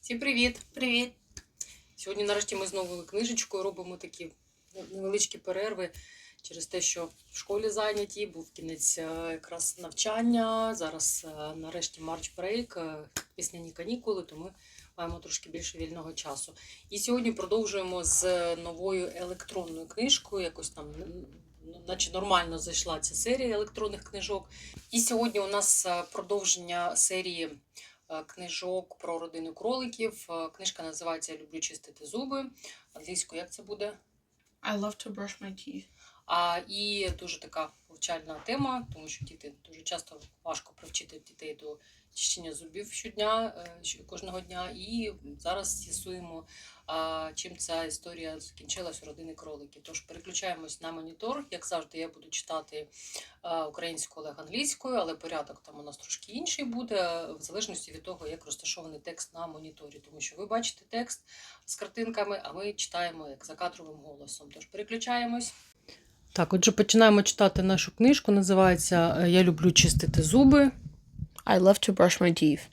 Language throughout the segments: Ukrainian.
Всім привіт! Привіт! Сьогодні, нарешті, ми знову книжечкою робимо такі невеличкі перерви через те, що в школі зайняті, був кінець е, якраз навчання. Зараз е, нарешті марч брейк, пісняні канікули, то ми маємо трошки більше вільного часу. І сьогодні продовжуємо з новою електронною книжкою. Якось там, наче нормально зайшла ця серія електронних книжок. І сьогодні у нас е, продовження серії е, книжок про родину кроликів. Е, Книжка називається Я люблю чистити зуби. Англійською як це буде? I love to brush my teeth. А і дуже така повчальна тема, тому що діти дуже часто важко привчити дітей до чищення зубів щодня, е, кожного дня. І зараз з'ясуємо, чим ця історія закінчилась у родини кроликів. Тож переключаємось на монітор. Як завжди, я буду читати українською, Олег англійською, але порядок там у нас трошки інший буде, в залежності від того, як розташований текст на моніторі. Тому що ви бачите текст з картинками, а ми читаємо як за кадровим голосом. Тож переключаємось. Так, отже, починаємо читати нашу книжку. Називається е, Я люблю чистити зуби. I love to brush my teeth.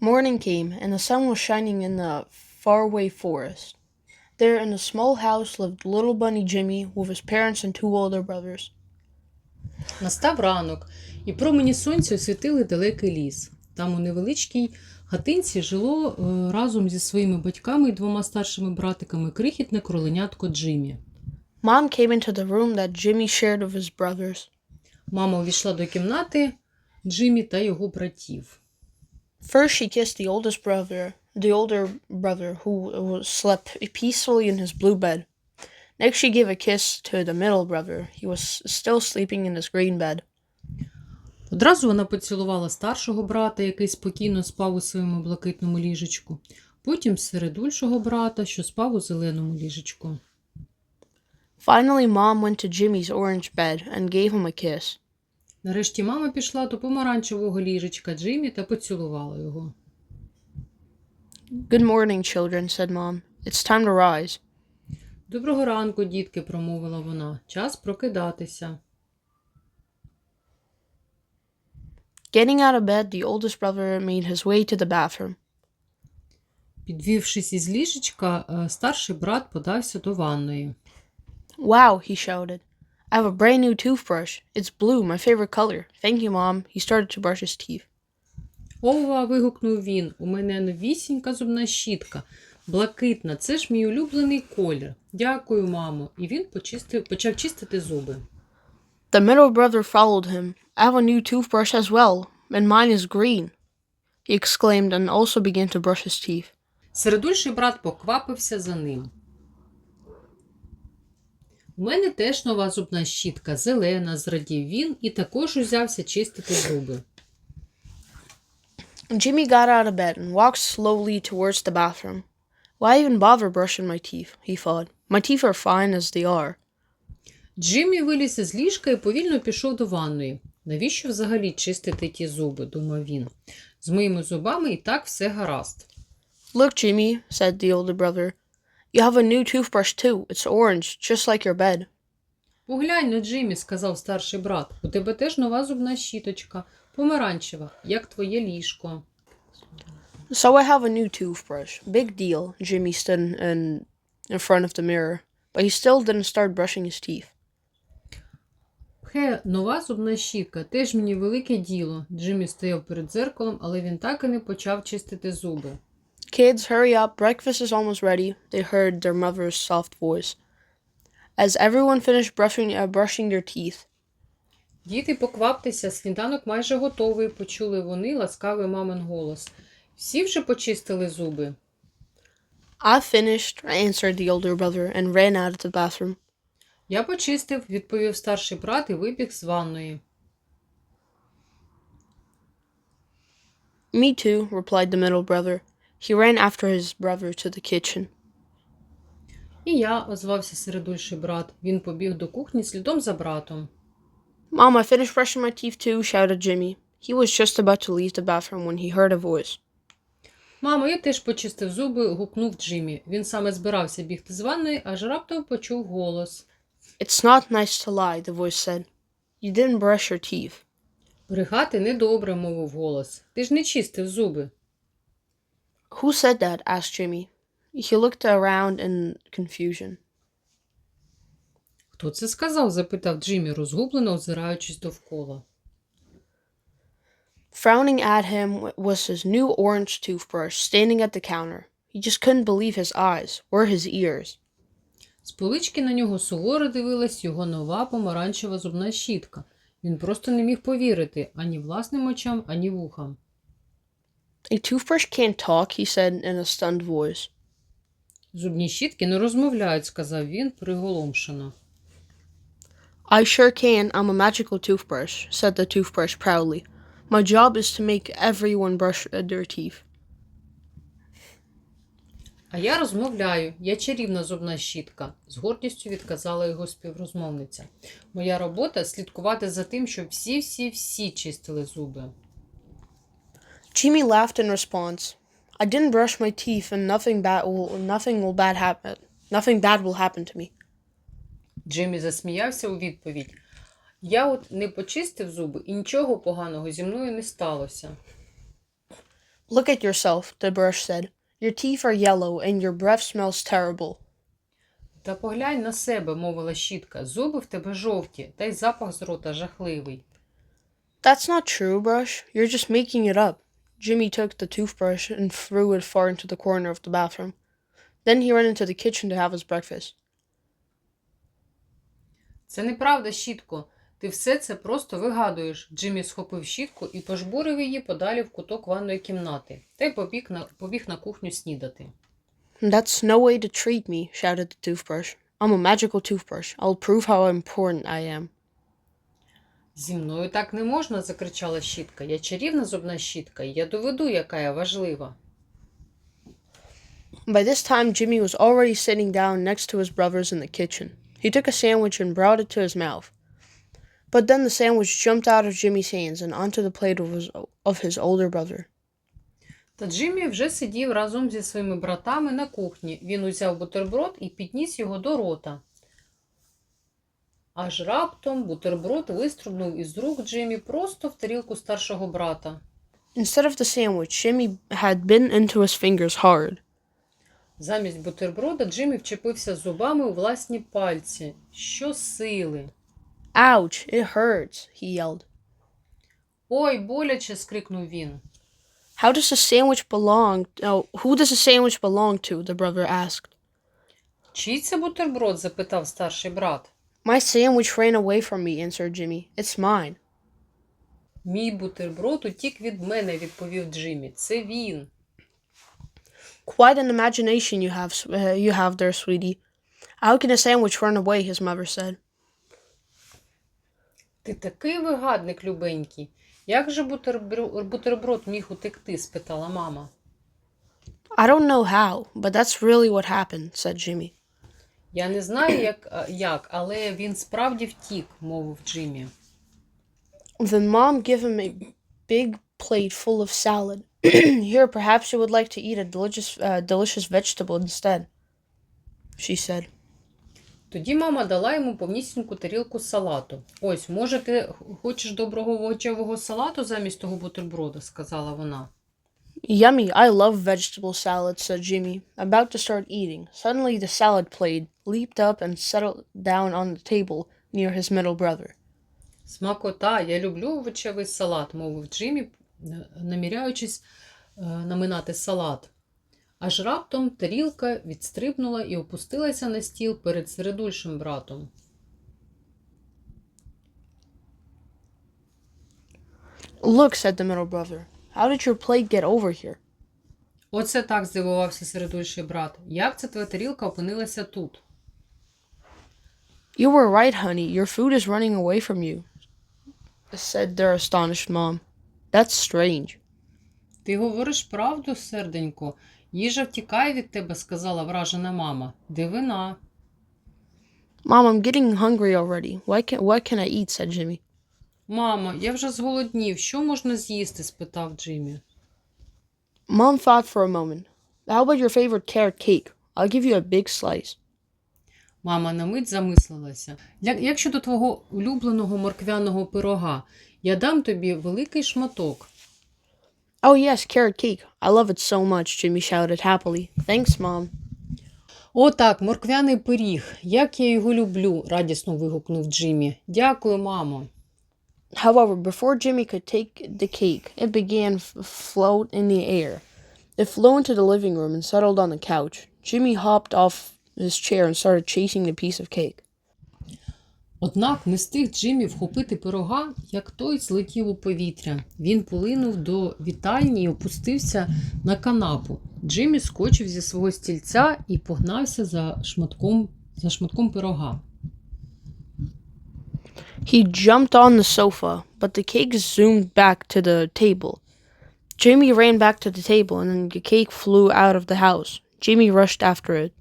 Morning came, and the sun was shining in the faraway forest. There, in a small house, lived little bunny Jimmy with his parents and two older brothers. Настав ранок, і промені сонця освітили далекий ліс. Там у невеличкій хатинці жило е, разом зі своїми батьками і двома старшими братиками крихітне кроленятко Джиммі. Mom came into the room that Jimmy shared with his brothers. Мама увійшла до кімнати Джиммі та його братів. First, she kissed the oldest brother, the older brother who was slept peacefully in his blue bed. Next, she gave a kiss to the middle brother. He was still sleeping in his green bed. Одразу вона поцілувала старшого брата, який спокійно спав у своєму блакитному ліжечку. Потім середульшого брата, що спав у зеленому ліжечку. Finally, Mom went to Jimmy's orange bed and gave him a kiss. Нарешті мама пішла до помаранчевого ліжечка Джиммі та поцілувала його. Good morning, children, said Mom. It's time to rise. Доброго ранку, дітки, промовила вона. Час прокидатися. Getting out of bed, the oldest brother made his way to the bathroom. Підвівшись із ліжечка, е, старший брат подався до ванної. Wow, he shouted. I have a brand new toothbrush. It's blue, my favorite color. Thank you, Mom. He started to brush his teeth. Ова. вигукнув він. У мене новісінька зубна щітка. Блакитна, це ж мій улюблений колір. Дякую, мамо. І він почистив, почав чистити зуби. The middle brother followed him. I have a new toothbrush as well, and mine is green. He exclaimed and also began to brush his teeth. Середульший брат поквапився за ним. У мене теж нова зубна щітка, зелена, зрадів він і також узявся чистити зуби. Jimmy got out of bed and walked slowly towards the bathroom. Why even bother brushing my teeth? he thought. My teeth are fine as they are. Джиммі виліз із ліжка і повільно пішов до ванної. Навіщо взагалі чистити ті зуби? думав він. З моїми зубами і так все гаразд. Look, Jimmy, said the older brother. You have a new toothbrush too. It's orange, just like your bed. Поглянь на Джиммі, сказав старший брат. У тебе теж нова зубна щіточка, помаранчева, як твоє ліжко. So I have a new toothbrush. Big deal. Jimmy stood in, in front of the mirror, but he still didn't start brushing his teeth. Хе, нова зубна щітка, теж мені велике діло. Джиммі стояв перед дзеркалом, але він так і не почав чистити зуби. Kids, hurry up. Breakfast is almost ready. They heard their mother's soft voice. As everyone finished brushing, uh, brushing their teeth, Діти, покваптеся, сніданок майже готовий, почули вони ласкавий мамин голос. Всі вже почистили зуби. I finished, answered the older brother, and ran out of the bathroom. Я почистив, відповів старший брат і вибіг з ванної. Me too, replied the middle brother. He ran after his brother to the kitchen. І я, озвався середульший брат. Він побіг до кухні слідом за братом. Mom, I finished brushing my teeth too, shouted Jimmy. He was just about to leave the bathroom when he heard a voice. Мамо, я теж почистив зуби, гукнув Джиммі. Він саме збирався бігти з ванної, аж раптом почув голос. It's not nice to lie, the voice said. You didn't brush your teeth. Брехати недобре, мовив голос. Ти ж не чистив зуби. Who said that? asked Jimmy. He looked around in confusion. Хто це сказав? запитав Джиммі, розгублено озираючись довкола. Frowning at him was his new orange toothbrush standing at the counter. He just couldn't believe his eyes or his ears. З полички на нього суворо дивилась його нова помаранчева зубна щітка. Він просто не міг повірити ані власним очам, ані вухам. A toothbrush can't talk, he said in a stunned voice. Зубні щітки не розмовляють, сказав він приголомшено. I sure can. I'm a magical toothbrush, said the toothbrush proudly. My job is to make everyone brush their teeth. А я розмовляю, я чарівна зубна щітка, з гордістю відказала його співрозмовниця. Моя робота слідкувати за тим, щоб всі-всі-всі чистили зуби. Jimmy laughed in response. I didn't brush my teeth, and nothing bad will nothing will bad happen. Nothing bad will happen to me. Джиммі засміявся у відповідь. Я от не почистив зуби і нічого поганого зі мною не сталося. Look at yourself, the brush said. Your teeth are yellow, and your breath smells terrible. Та поглянь на себе, мовила щітка. Зуби в тебе жовті, та й запах з рота жахливий. That's not true, brush. You're just making it up. Jimmy took the toothbrush and threw it far into the corner of the bathroom. Then he ran into the kitchen to have his breakfast. Це неправда, щітко. Ти все це просто вигадуєш. Джиммі схопив щітку і пожбурив її подалі в куток ванної кімнати, та й побіг на, побіг на кухню снідати. That's no way to treat me, shouted the toothbrush. I'm a magical toothbrush. I'll prove how important I am. Зі мною так не можна, закричала щітка. Я чарівна зубна щітка, і я доведу, яка я важлива. By this time, Jimmy was already sitting down next to his brothers in the kitchen. He took a sandwich and brought it to his mouth. But then the sandwich jumped out of Jimmy's hands and onto the plate of his, of his older brother. Та Джиммі вже сидів разом зі своїми братами на кухні. Він узяв бутерброд і підніс його до рота. Аж раптом бутерброд вистрибнув із рук Джиммі просто в тарілку старшого брата. Instead of the sandwich, Jimmy had bitten into his fingers hard. Замість бутерброда Джиммі вчепився зубами у власні пальці. Що сили. Ouch, it hurts, he yelled. Ой, боляче. скрикнув він. How does the sandwich belong? Oh, who does the sandwich belong to? The brother asked. Чий це бутерброд? запитав старший брат. My sandwich ran away from me, answered Jimmy. It's mine. Мій бутерброд утік від мене, відповів Джиммі. Це він. Quite an imagination you have, s- uh, you have there, sweetie. How can a sandwich run away? His mother said. Ти такий вигадник, любенький. Як же бутербро- бутерброд міг утекти? спитала мама. I don't know how, but that's really what happened, said Jimmy. Я не знаю, як, як, але він справді втік, мовив Джиммі. Then mom gave him a big plate full of salad. Here, perhaps you would like to eat a delicious, uh, delicious vegetable instead, she said. Тоді мама дала йому повнісіньку тарілку салату. Ось, може, ти хочеш доброго овочевого салату замість того бутерброда, сказала вона. Yummy, I love vegetable salad, said Jimmy, about to start eating. Suddenly, the salad plate leaped up and settled down on the table near his middle brother. Смакота, я люблю овочевий салат, мовив Джиммі, е, наміряючись е, наминати салат. Аж раптом тарілка відстрибнула і опустилася на стіл перед середульшим братом. Look, said the middle brother. How did your plate get over here? Оце так здивувався середульший брат. Як це твоя тарілка опинилася тут? You were right, honey. Your food is running away from you, said their astonished mom. That's strange. Ти говориш правду, серденько. Їжа втікає від тебе, сказала вражена мама. Дивина. Mom, I'm getting hungry already. Why can what can I eat? said Jimmy. Мамо, я вже зголоднів. Що можна з'їсти? спитав Джиммі. Mom thought for a moment. How about your favorite carrot cake? I'll give you a big slice. Мама на мить замислилася. Як, як щодо твого улюбленого морквяного пирога, я дам тобі великий шматок. Oh, yes, carrot cake. I love it so much, Jimmy shouted happily. Thanks, Mom. О, так, морквяний пиріг. Як я його люблю, радісно вигукнув Джиммі. Дякую, мамо. However, before Jimmy could take the cake, it began f- float in the air. It flew into the living room and settled on the couch. Jimmy hopped off his chair and started chasing the piece of cake. Однак не встиг Джиммі вхопити пирога, як той злетів у повітря. Він полинув до вітальні і опустився на канапу. Джиммі скочив зі свого стільця і погнався за шматком, за шматком пирога. He jumped on the sofa, but the cake zoomed back to the table. Jimmy ran back to the table and then the cake flew out of the house. Jimmy rushed after it.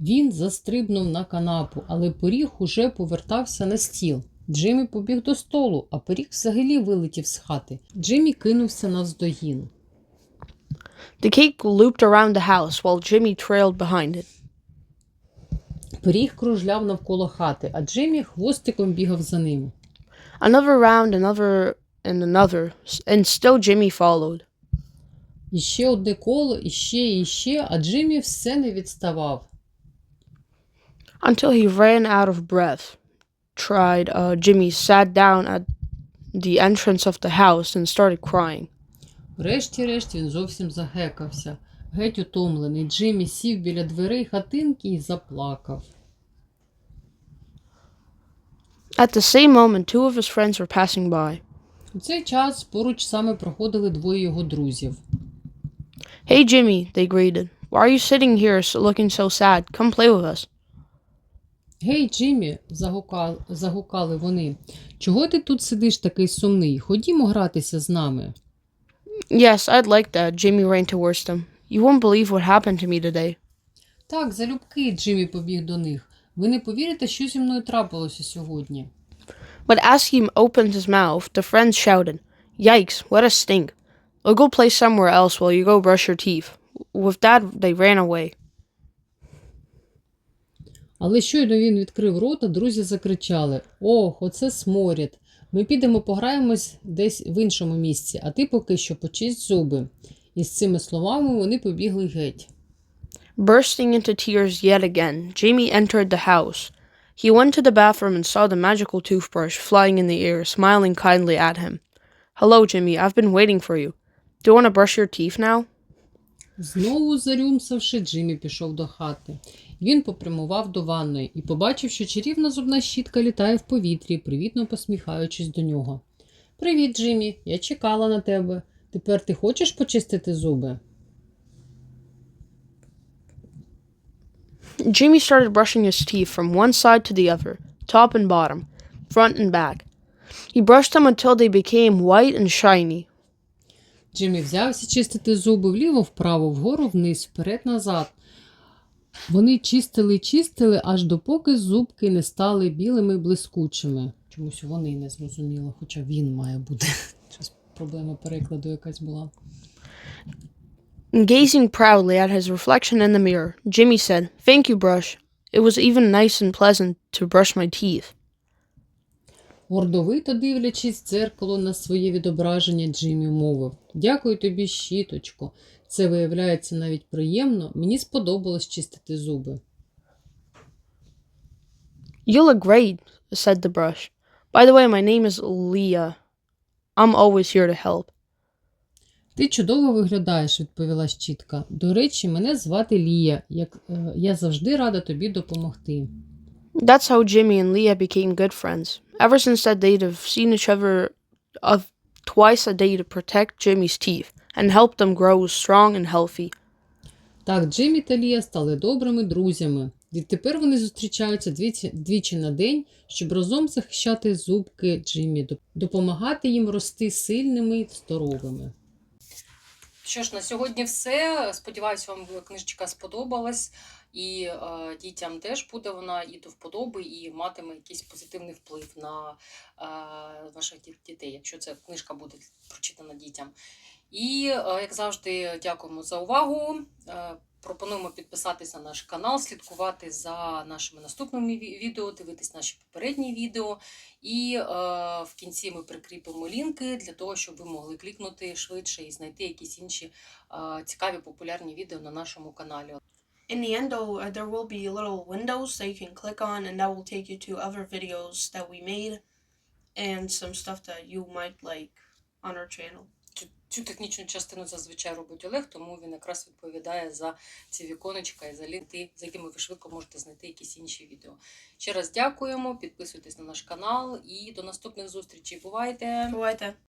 Він застрибнув на канапу, але пиріг уже повертався на стіл. Джиммі побіг до столу, а пиріг взагалі вилетів з хати. Джиммі кинувся навздогін. The cake looped around the house while Jimmy trailed behind it. Пиріг кружляв навколо хати, а Джиммі хвостиком бігав за ним. Another round, another, and another, and still Jimmy followed. І ще одне коло, і ще, і ще, а Джиммі все не відставав. Until he ran out of breath. Tried, uh, Jimmy sat down at the entrance of the house and started crying. Врешті-решт він зовсім загекався. Геть утомлений, Джиммі сів біля дверей хатинки і заплакав. At the same moment, two of his friends were passing by. У цей час поруч саме проходили двоє його друзів. Hey, Jimmy, they greeted. Why are you sitting here looking so sad? Come play with us. Гей, Джиммі, загукали, вони. Чого ти тут сидиш такий сумний? Ходімо гратися з нами. Yes, I'd like that. Jimmy ran towards them. You won't believe what happened to me today. Так, залюбки, Джиммі побіг до них. Ви не повірите, що зі мною трапилося сьогодні. But as he opened his mouth, the friends shouted, Yikes, what a stink. I'll go play somewhere else while you go brush your teeth. With that, they ran away. Але щойно він відкрив рота, друзі закричали: Ох, оце сморід. Ми підемо пограємось десь в іншому місці, а ти поки що почисть зуби. І з цими словами вони побігли геть. Bursting into tears yet again, Jamie entered the house. He went to the bathroom and saw the magical toothbrush flying in the air, smiling kindly at him. Hello, Jimmy. I've been waiting for you. Do you want to brush your teeth now? Знову зарюмсавши, Джиммі пішов до хати. Він попрямував до ванної і побачив, що чарівна зубна щітка літає в повітрі, привітно посміхаючись до нього. Привіт, Джиммі, я чекала на тебе. Тепер ти хочеш почистити зуби? Jimmy started brushing his teeth from one side to the other, top and bottom, front and back. He brushed them until they became white and shiny. Джиммі взявся чистити зуби вліво-вправо, вгору-вниз, вперед-назад. Вони чистили, чистили, аж допоки зубки не стали білими блискучими. Чомусь вони не зрозуміло, хоча він має бути. Проблема перекладу якась була. Gazing proudly at his reflection in the mirror, Jimmy said, Thank you, Brush. It was even nice and pleasant to brush my teeth. Гордовито дивлячись дзеркало на своє відображення, Джиммі мовив: Дякую тобі, щіточко. Це виявляється навіть приємно. Мені сподобалось чистити зуби. You look great, said the brush. By the way, my name is Leah. I'm always here to help. Ти чудово виглядаєш, відповіла щітка. До речі, мене звати Лія. Як е, я завжди рада тобі допомогти. That's how Jimmy and Leah became good friends. Ever since that day, they've seen each other of twice a day to protect Jimmy's teeth and help them grow strong and healthy. Так, Джиммі та Лія стали добрими друзями. Відтепер вони зустрічаються двічі, двічі на день, щоб разом захищати зубки Джиммі, допомагати їм рости сильними і здоровими. Що ж, на сьогодні все. Сподіваюсь, вам книжечка сподобалась, і е, дітям теж буде вона і до вподоби, і матиме якийсь позитивний вплив на е, ваших дітей, якщо ця книжка буде прочитана дітям. І, е, як завжди, дякуємо за увагу. Е, Пропонуємо підписатися на наш канал, слідкувати за нашими наступними відео, дивитись наші попередні відео. І е, в кінці ми прикріпимо лінки для того, щоб ви могли клікнути швидше і знайти якісь інші е, цікаві популярні відео на нашому каналі. In the end, though, uh, there will be little windows that you can click on, and that will take you to other videos that we made and some stuff that you might like on our channel. Цю, технічну частину зазвичай робить Олег, тому він якраз відповідає за ці віконечка і за лінти, за якими ви швидко можете знайти якісь інші відео. Ще раз дякуємо, підписуйтесь на наш канал і до наступних зустрічей. Бувайте! Бувайте!